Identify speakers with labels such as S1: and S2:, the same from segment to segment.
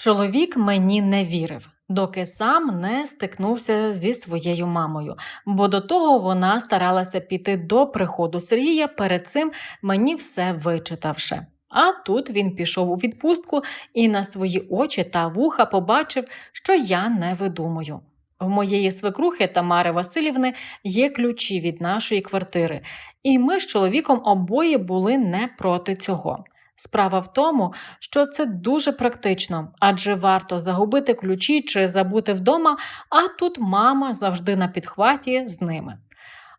S1: Чоловік мені не вірив, доки сам не стикнувся зі своєю мамою, бо до того вона старалася піти до приходу Сергія, перед цим мені все вичитавши. А тут він пішов у відпустку і на свої очі та вуха побачив, що я не видумую. В моєї свекрухи Тамари Васильівни є ключі від нашої квартири, і ми з чоловіком обоє були не проти цього. Справа в тому, що це дуже практично, адже варто загубити ключі чи забути вдома, а тут мама завжди на підхваті з ними.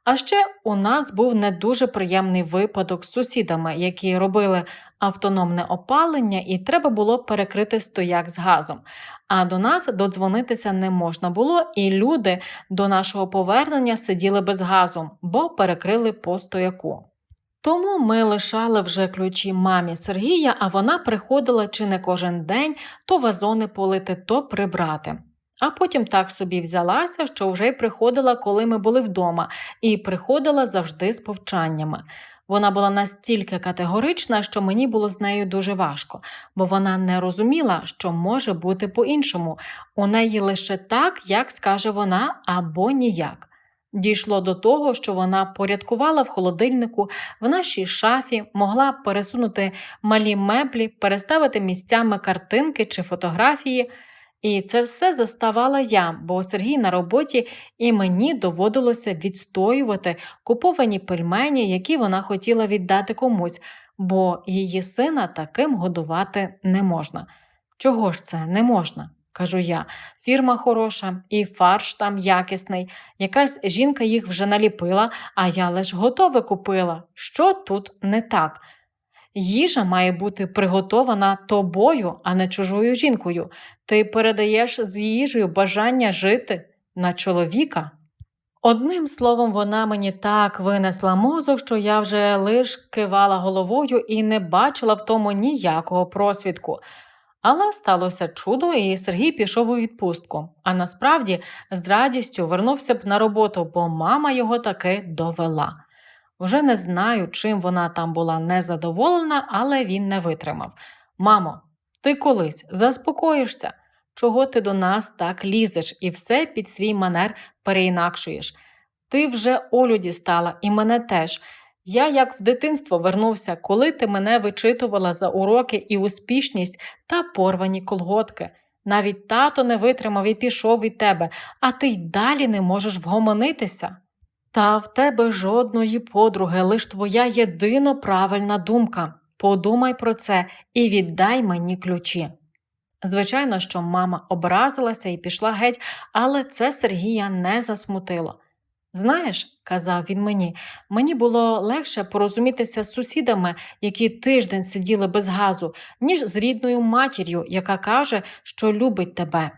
S1: А ще у нас був не дуже приємний випадок з сусідами, які робили автономне опалення, і треба було перекрити стояк з газом. А до нас додзвонитися не можна було, і люди до нашого повернення сиділи без газу, бо перекрили по стояку. Тому ми лишали вже ключі мамі Сергія, а вона приходила чи не кожен день то вазони полити, то прибрати. А потім так собі взялася, що вже й приходила, коли ми були вдома, і приходила завжди з повчаннями. Вона була настільки категорична, що мені було з нею дуже важко, бо вона не розуміла, що може бути по-іншому. У неї лише так, як скаже вона, або ніяк. Дійшло до того, що вона порядкувала в холодильнику, в нашій шафі, могла пересунути малі меблі, переставити місцями картинки чи фотографії. І це все заставала я, бо Сергій на роботі, і мені доводилося відстоювати куповані пельмені, які вона хотіла віддати комусь, бо її сина таким годувати не можна. Чого ж це не можна? Кажу я. Фірма хороша, і фарш там якісний. Якась жінка їх вже наліпила, а я лиш готове купила. Що тут не так? Їжа має бути приготована тобою, а не чужою жінкою. Ти передаєш з їжею бажання жити на чоловіка. Одним словом, вона мені так винесла мозок, що я вже лиш кивала головою і не бачила в тому ніякого просвідку. Але сталося чудо, і Сергій пішов у відпустку. А насправді з радістю вернувся б на роботу, бо мама його таки довела. Уже не знаю, чим вона там була незадоволена, але він не витримав. Мамо, ти колись заспокоїшся, чого ти до нас так лізеш і все під свій манер переінакшуєш. Ти вже Олю дістала, і мене теж. Я як в дитинство вернувся, коли ти мене вичитувала за уроки і успішність та порвані колготки. Навіть тато не витримав і пішов від тебе, а ти й далі не можеш вгомонитися. Та в тебе жодної подруги, лиш твоя єдино правильна думка. Подумай про це і віддай мені ключі. Звичайно, що мама образилася і пішла геть, але це Сергія не засмутило. Знаєш, казав він мені, мені було легше порозумітися з сусідами, які тиждень сиділи без газу, ніж з рідною матір'ю, яка каже, що любить тебе.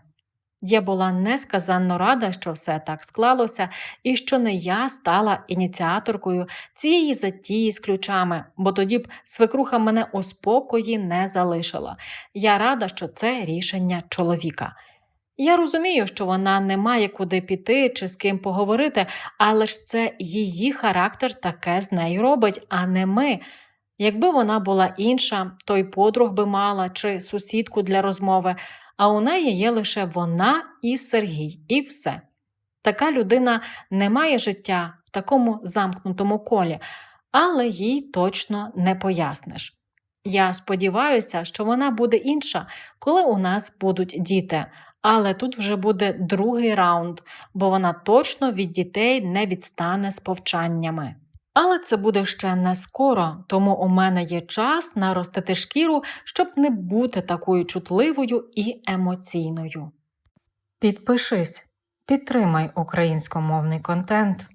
S1: Я була несказанно рада, що все так склалося, і що не я стала ініціаторкою цієї затії з ключами, бо тоді б свекруха мене у спокої не залишила. Я рада, що це рішення чоловіка. Я розумію, що вона не має куди піти чи з ким поговорити, але ж це її характер таке з нею робить, а не ми. Якби вона була інша, то й подруг би мала чи сусідку для розмови, а у неї є лише вона і Сергій, і все. Така людина не має життя в такому замкнутому колі, але їй точно не поясниш. Я сподіваюся, що вона буде інша, коли у нас будуть діти. Але тут вже буде другий раунд, бо вона точно від дітей не відстане з повчаннями. Але це буде ще не скоро, тому у мене є час наростити шкіру, щоб не бути такою чутливою і емоційною. Підпишись, підтримай українськомовний контент.